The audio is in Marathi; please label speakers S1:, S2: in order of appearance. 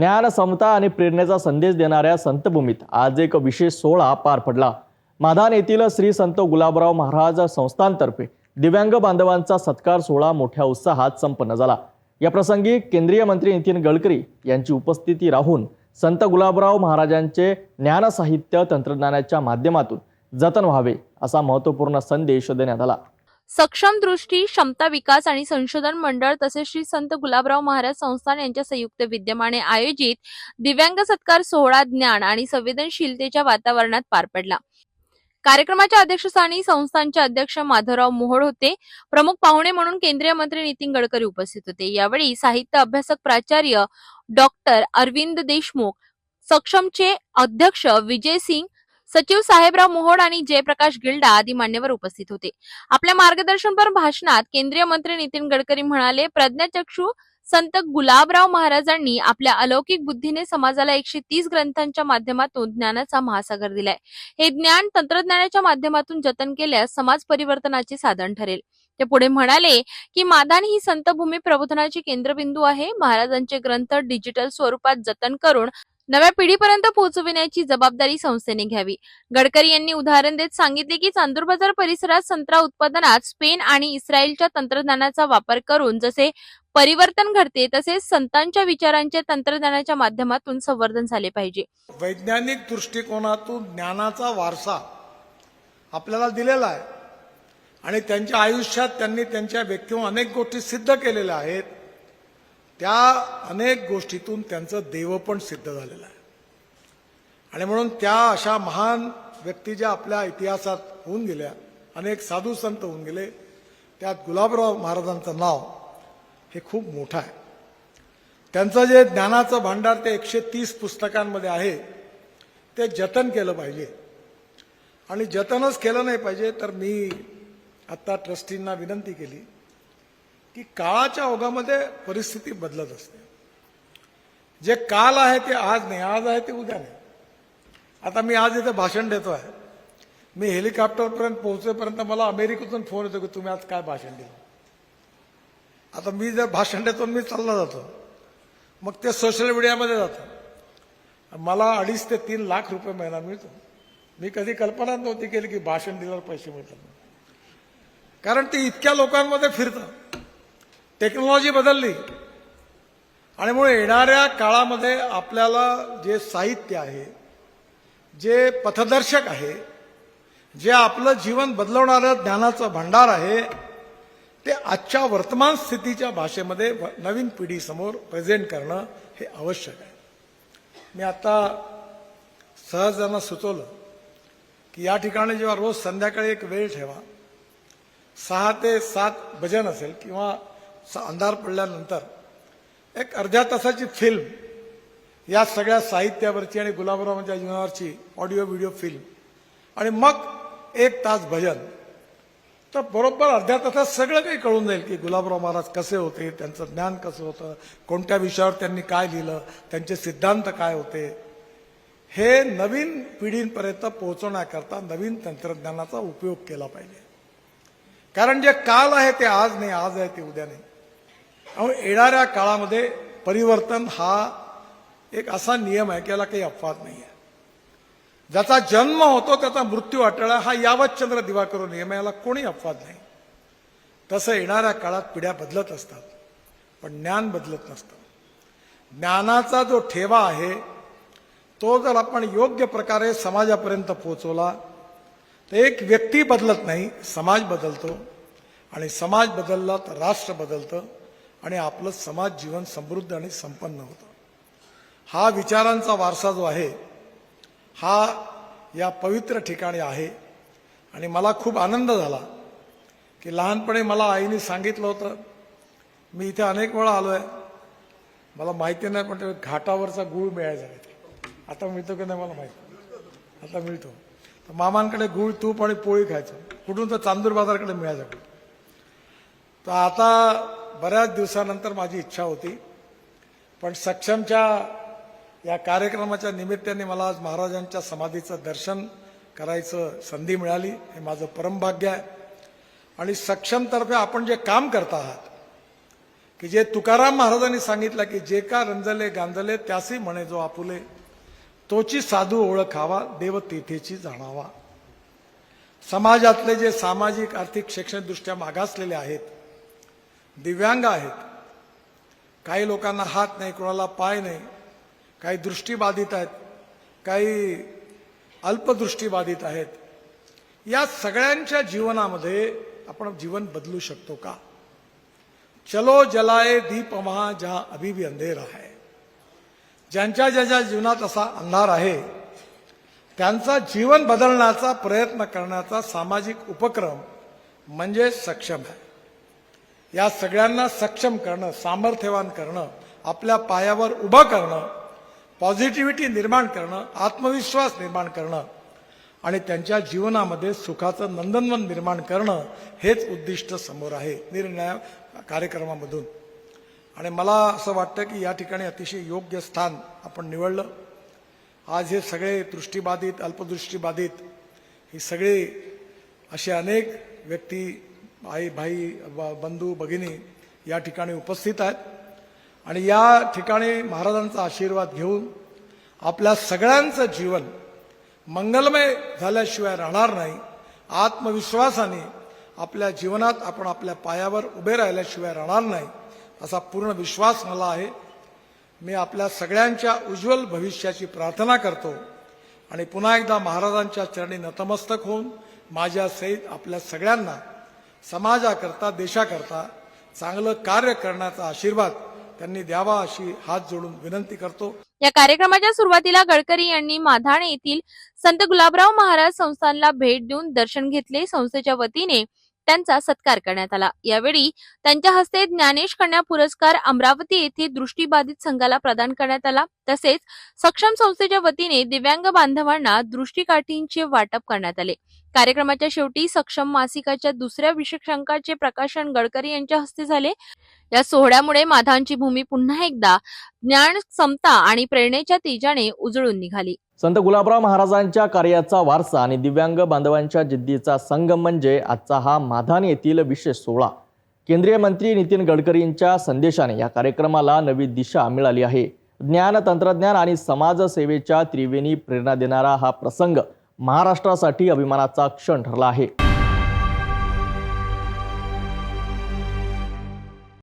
S1: ज्ञान समता आणि प्रेरणेचा संदेश देणाऱ्या संतभूमीत आज एक विशेष सोहळा पार पडला. माधान येथील श्री संत गुलाबराव महाराज संस्थांतर्फे दिव्यांग बांधवांचा सत्कार सोहळा मोठ्या उत्साहात संपन्न झाला. या प्रसंगी केंद्रीय मंत्री नितीन गडकरी यांची उपस्थिती राहून संत गुलाबराव महाराजांचे ज्ञानसाहित्य तंत्रज्ञानाच्या माध्यमातून जतन व्हावे असा महत्त्वपूर्ण संदेश देण्यात आला.
S2: सक्षम दृष्टी क्षमता विकास आणि संशोधन मंडळ तसेच श्री संत गुलाबराव महाराज संस्थान यांच्या संयुक्त विद्यमाने आयोजित दिव्यांग सत्कार सोहळा ज्ञान आणि संवेदनशीलतेच्या वातावरणात पार पडला. कार्यक्रमाच्या अध्यक्षस्थानी संस्थानचे अध्यक्ष माधवराव मोहोळ होते. प्रमुख पाहुणे म्हणून केंद्रीय मंत्री नितीन गडकरी उपस्थित होते. यावेळी साहित्य अभ्यासक प्राचार्य डॉक्टर अरविंद देशमुख सक्षमचे अध्यक्ष विजय सिंग सचिव साहेबराव मोहोड आणि जयप्रकाश गिल्डा आदी मान्यवर उपस्थित होते. आपल्या मार्गदर्शनपर भाषणात केंद्रीय मंत्री नितीन गडकरी म्हणाले प्रज्ञाचक्षू संत गुलाबराव महाराजांनी आपल्या अलौकिक बुद्धीने समाजाला एकशे तीस ग्रंथांच्या माध्यमातून ज्ञानाचा महासागर दिलाय. हे ज्ञान तंत्रज्ञानाच्या माध्यमातून जतन केल्यास समाज परिवर्तनाचे साधन ठरेल. ते पुढे म्हणाले की मादान ही संतभूमी प्रबोधनाची केंद्रबिंदू आहे. महाराजांचे ग्रंथ डिजिटल स्वरूपात जतन करून नव्या पिढीपर्यंत पोहोचविण्याची जबाबदारी संस्थेने घ्यावी. गडकरी यांनी उदाहरण देत सांगितले की चांदूर बाजार परिसरात संत्रा उत्पादनात स्पेन आणि इस्रायलच्या तंत्रज्ञानाचा वापर करून जसे परिवर्तन घडते तसेच संतांच्या विचारांचे तंत्रज्ञानाच्या माध्यमातून संवर्धन झाले पाहिजे.
S3: वैज्ञानिक दृष्टिकोनातून ज्ञानाचा वारसा आपल्याला दिलेला आहे. आणि त्यांच्या आयुष्यात त्यांनी त्यांच्या व्यक्तीवर अनेक गोष्टी सिद्ध केलेल्या आहेत. त्या अनेक गोष्टीतून त्यांचं देव पण सिद्ध झालेलं आहे. आणि म्हणून त्या अशा महान व्यक्ती ज्या आपल्या इतिहासात होऊन गेल्या अनेक साधू संत होऊन गेले त्यात गुलाबराव महाराजांचं नाव हे खूप मोठं आहे. त्यांचं जे ज्ञानाचं भांडार ते एकशे तीस पुस्तकांमध्ये आहे ते जतन केलं पाहिजे. आणि जतनच केलं नाही पाहिजे तर मी आत्ता ट्रस्टींना विनंती केली की काळाच्या ओघामध्ये परिस्थिती बदलत असते. जे काल आहे ते आज नाही आज आहे ते उद्या नाही. आता मी आज इथे भाषण देतो आहे. मी हेलिकॉप्टरपर्यंत पोहोचेपर्यंत मला अमेरिकेतून फोन येतो की तुम्ही आज काय भाषण दिलं? आता मी जर भाषण देतो मी चालला जातो. मग ते सोशल मीडियामध्ये जातं. मला अडीच ते तीन लाख रुपये महिना मिळतो. मी कधी कल्पना नव्हती केली की भाषण दिल्यावर पैसे मिळतात. कारण ते इतक्या लोकांमध्ये फिरतं. टेक्नॉलॉजी बदलली. आणि मुळे येणाऱ्या काळामध्ये आपल्याला जे साहित्य आहे जे पथदर्शक आहे जे आपलं जीवन बदलवणारं ज्ञानाचं भांडार आहे ते आजच्या वर्तमान स्थितीच्या भाषेमध्ये व- नवीन पिढीसमोर प्रेझेंट करणं हे आवश्यक आहे. मी आता सहजांना सुचवलं की या ठिकाणी जेव्हा रोज संध्याकाळी एक वेळ ठेवा सहा ते सात भजन असेल किंवा अंधार पडल्यानंतर एक अर्ध्या तासाची फिल्म या सगळ्या साहित्यावरची आणि गुलाबरावांच्या जीवनावरची ऑडिओ व्हिडिओ फिल्म आणि मग एक तास भजन. तर बरोबर अर्ध्या तासात सगळं काही कळून जाईल की गुलाबराव महाराज कसे होते त्यांचं ज्ञान कसं होतं कोणत्या विषयावर त्यांनी काय लिहिलं त्यांचे सिद्धांत काय होते. हे नवीन पिढींपर्यंत पोहोचवण्याकरता नवीन तंत्रज्ञानाचा उपयोग केला पाहिजे. कारण जे काल आहे ते आज नाही आज आहे ते उद्या नाही. त्यामुळे येणाऱ्या काळामध्ये परिवर्तन हा एक असा नियम आहे की याला काही अपवाद नाही आहे ज्याचा जन्म होतो त्याचा मृत्यू अटळा हा यावत चंद्र दिवाकरो नियम याला कोणी अपवाद नाही. तसं येणाऱ्या काळात पिढ्या बदलत असतात पण ज्ञान बदलत नसतं. ज्ञानाचा जो ठेवा आहे तो जर आपण योग्य प्रकारे समाजापर्यंत पोहोचवला तर एक व्यक्ती बदलत नाही समाज बदलतो आणि समाज बदलला तर राष्ट्र बदलतं. आणि आपलं समाज जीवन समृद्ध आणि संपन्न होतं. हा विचारांचा वारसा जो आहे हा या पवित्र ठिकाणी आहे. आणि मला खूप आनंद झाला की लहानपणी मला आईने सांगितलं होतं मी इथे अनेक वेळा आलो आहे मला माहिती नाही पण घाटावरचा गुळ मिळायचा आता मिळतो की नाही मला माहिती? आता मिळतो. तर मामांकडे गुळ तूप आणि पोळी खायचं. कुठून तर चांदूर बाजारकडे मिळायचं तर आता बऱ्याच दिवसानंतर माझी इच्छा होती. पण सक्षमच्या या कार्यक्रमाच्या निमित्ताने मला आज महाराजांच्या समाधीचं दर्शन करायचं संधी मिळाली. हे माझं परमभाग्य आहे. आणि सक्षमतर्फे आपण जे काम करत आहात की जे तुकाराम महाराजांनी सांगितलं की जे का रंजले गांजले त्यासी म्हणे जो आपुले तोची साधू ओळखावा देव तेथेची जाणावा. समाजातले जे सामाजिक आर्थिक शैक्षणिकदृष्ट्या मागासलेले आहेत दिव्यांग आहेत. काही लोकांना हात नाही कोणाला पाय नाही. काही दृष्टीबाधित आहेत. काही अल्पदृष्टीबाधित आहेत. या सगळ्यांच्या जीवनामध्ये आपण जीवन बदलू शकतो का? चलो जलाये दीप महा जहां अभी भी अंधेरा है. ज्यांच्या ज्याच्या जीवनात असा अंधार आहे त्यांचा जीवन बदलण्याचा प्रयत्न करण्याचा सामाजिक उपक्रम म्हणजे सक्षम आहे. या सगळ्यांना सक्षम करणं सामर्थ्यवान करणं आपल्या पायावर उभं करणं पॉझिटिव्हिटी निर्माण करणं आत्मविश्वास निर्माण करणं आणि त्यांच्या जीवनामध्ये सुखाचं नंदनवन निर्माण करणं हेच उद्दिष्ट समोर आहे निर्णय कार्यक्रमामधून. आणि मला असं वाटतं की या ठिकाणी अतिशय योग्य स्थान आपण निवडलं. आज हे सगळे दृष्टीबाधित अल्पदृष्टीबाधित ही सगळी असे अनेक व्यक्ती आई भाई ब- बंधू भगिनी या ठिकाणी उपस्थित आहेत. आणि या ठिकाणी महाराजांचा आशीर्वाद घेऊन आपल्या सगळ्यांचं जीवन मंगलमय झाल्याशिवाय राहणार नाही. आत्मविश्वासाने आपल्या जीवनात आपण आपल्या पायावर उभे राहिल्याशिवाय राहणार नाही असा पूर्ण विश्वास मला आहे. मी आपल्या सगळ्यांच्या उज्ज्वल भविष्याची प्रार्थना करतो. आणि पुन्हा एकदा महाराजांच्या चरणी नतमस्तक होऊन माझ्या सहित आपल्या सगळ्यांना समाजाकरता देशाकरता चांगलं कार्य करण्याचा आशीर्वाद त्यांनी द्यावा अशी हात जोडून विनंती करतो.
S2: या कार्यक्रमाच्या सुरुवातीला गडकरी यांनी माधाण येथील संत गुलाबराव महाराज संस्थानला भेट देऊन दर्शन घेतले. संस्थेच्या वतीने त्यांचा सत्कार करण्यात आला. यावेळी त्यांच्या हस्ते ज्ञानेश कन्या पुरस्कार अमरावती येथे दृष्टीबाधित संघाला प्रदान करण्यात आला. तसेच सक्षम संस्थेच्या वतीने दिव्यांग बांधवांना दृष्टीकाठींचे वाटप करण्यात आले. कार्यक्रमाच्या शेवटी सक्षम मासिकाच्या दुसऱ्या विशेषांकाचे प्रकाशन गडकरी यांच्या हस्ते झाले. या सोहळ्यामुळे माधांची भूमी पुन्हा एकदा ज्ञान समता आणि प्रेरणेच्या तेजाने उजळून निघाली.
S1: संत गुलाबराव महाराजांच्या कार्याचा वारसा आणि दिव्यांग बांधवांच्या जिद्दीचा संगम म्हणजे आजचा हा माधान येथील विशेष सोहळा. केंद्रीय मंत्री नितीन गडकरींच्या संदेशाने या कार्यक्रमाला नवी दिशा मिळाली आहे. ज्ञान तंत्रज्ञान आणि समाजसेवेच्या त्रिवेणी प्रेरणा देणारा हा प्रसंग महाराष्ट्रासाठी अभिमानाचा क्षण ठरला आहे.